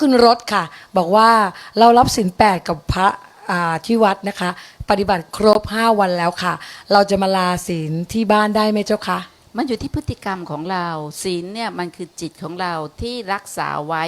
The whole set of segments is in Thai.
ขึ้นรถค่ะ บอกว่าเรารับศีลแปดกับพระที่วัดนะคะ ปฏิบัติครบ 5 วันแล้วค่ะ เราจะมาลาศีลที่บ้านได้ไหมเจ้าคะ มันอยู่ที่พฤติกรรมของเราศีลเนี่ยมันคือจิตของเราที่รักษาไว้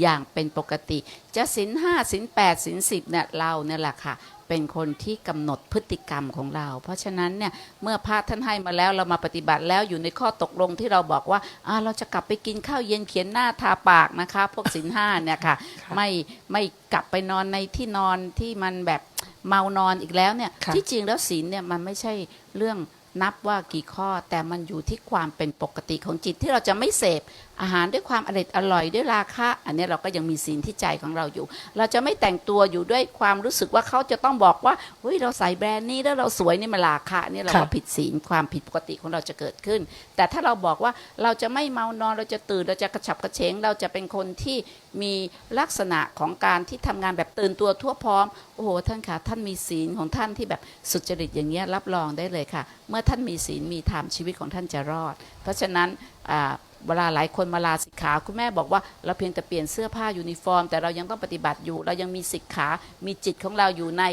อย่างเป็นปกติ จะศีลห้าศีลแปดศีลสิบเนี่ยเราเนี่ยแหละค่ะ เป็นคนที่กำหนดพฤติกรรมของเรา เพราะฉะนั้นเนี่ยเมื่อพระท่านให้มาแล้วเรามาปฏิบัติแล้วอยู่ในข้อตกลงที่เราบอกว่าอ่าเราจะกลับไปกินข้าวเย็นเขียนหน้าทาปากนะคะ พวกศีลห้าเนี่ยค่ะค่ะไม่ไม่กลับไปนอนในที่นอนที่มันแบบเมานอนอีกแล้วเนี่ยค่ะที่จริงแล้วศีลเนี่ยมันไม่ใช่เรื่อง นับว่ากี่ข้อแต่มันอยู่ที่ความเป็นปกติของจิตที่เราจะไม่เสพ อาหารด้วยความอร่อยอร่อยด้วยราคะอันนี้เราก็ยังมีศีลที่ใจของเราอยู่ เราจะไม่แต่งตัวอยู่ด้วยความรู้สึกว่าเขาจะต้องบอกว่าเฮ้ยเราใส่แบรนด์นี้แล้วเราสวยนี่มันราคะเนี่ยเราค่ะก็ผิดศีลความผิดปกติของเราจะเกิดขึ้น แต่ถ้าเราบอกว่าเราจะไม่เมานอนเราจะตื่นเราจะกระฉับกระเฉงเราจะเป็นคนที่มีลักษณะของการที่ทำงานแบบตื่นตัวทั่วพร้อมโอ้โหท่านคะท่านมีศีลของท่านที่แบบสุจริตอย่างเงี้ยรับรองได้เลยค่ะ เมื่อท่านมีศีลมีธรรมชีวิตของท่านจะรอด เพราะฉะนั้นอ่า เวลาหลายคนมาลาสิกขาคุณแม่บอกว่าเราเพียงแต่เปลี่ยนเสื้อผ้ายูนิฟอร์ม แต่เรายังต้องปฏิบัติอยู่ เรายังมีสิกขามีจิตของเราอยู่ใน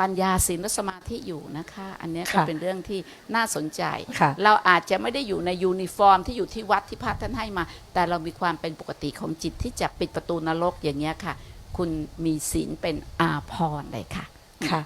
ปัญญาศีลและสมาธิอยู่นะคะ อันเนี้ยก็ค่ะเป็นเรื่องที่น่าสนใจ ค่ะ เราอาจจะไม่ได้อยู่ในยูนิฟอร์ม ที่อยู่ที่วัดที่พระท่านให้มา แต่เรามีความเป็นปกติของจิตที่จะปิดประตูนรกอย่างเงี้ยค่ะ คุณมีศีลเป็นอาภรณ์เลยค่ะ ค่ะ